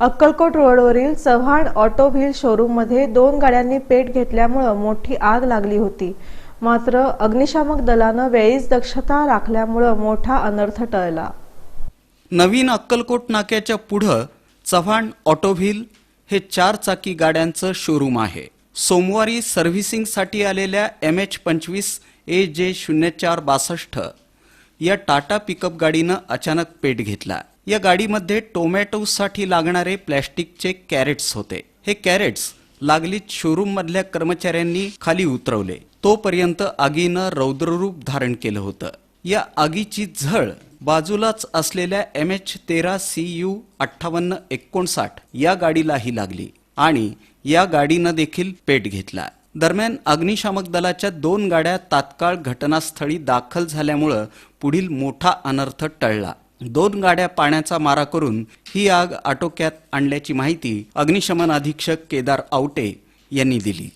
अक्कलकोट रोडवरील Chavan auto wheel शोरूममध्ये दोन गाड्यांनी पेट घेतल्यामुळं मोठी आग लागली होती. मात्र अग्निशामक दलानं वेळीच दक्षता राखल्यामुळं मोठा अनर्थ टळला. नवीन अक्कलकोट नाक्याच्या पुढं चव्हाण ऑटोव्हील हे चार चाकी गाड्यांचं शोरूम आहे. सोमवारी सर्व्हिसिंगसाठी आलेल्या एम एच पंचवीस ए जे शून्य चार बासष्ट या टाटा पिकअप गाडीनं अचानक पेट घेतला. या गाडीमध्ये टोमॅटोसाठी लागणारे प्लॅस्टिकचे कॅरेट्स होते. हे कॅरेट्स लागलीच शोरूम मधल्या कर्मचाऱ्यांनी खाली उतरवले. तोपर्यंत आगीनं रौद्ररूप धारण केलं होतं. या आगीची झळ बाजूलाच असलेल्या एम एच तेरा सी यू अठ्ठावन्न एकोणसाठ या गाडीलाही लागली आणि या गाडीनं देखील पेट घेतला. दरम्यान अग्निशामक दलाच्या दोन गाड्या तात्काळ घटनास्थळी दाखल झाल्यामुळं पुढील मोठा अनर्थ टळला. दोन गाड्या पाण्याचा मारा करून ही आग आटोक्यात आणल्याची माहिती अग्निशमन अधीक्षक केदार आवटे यांनी दिली.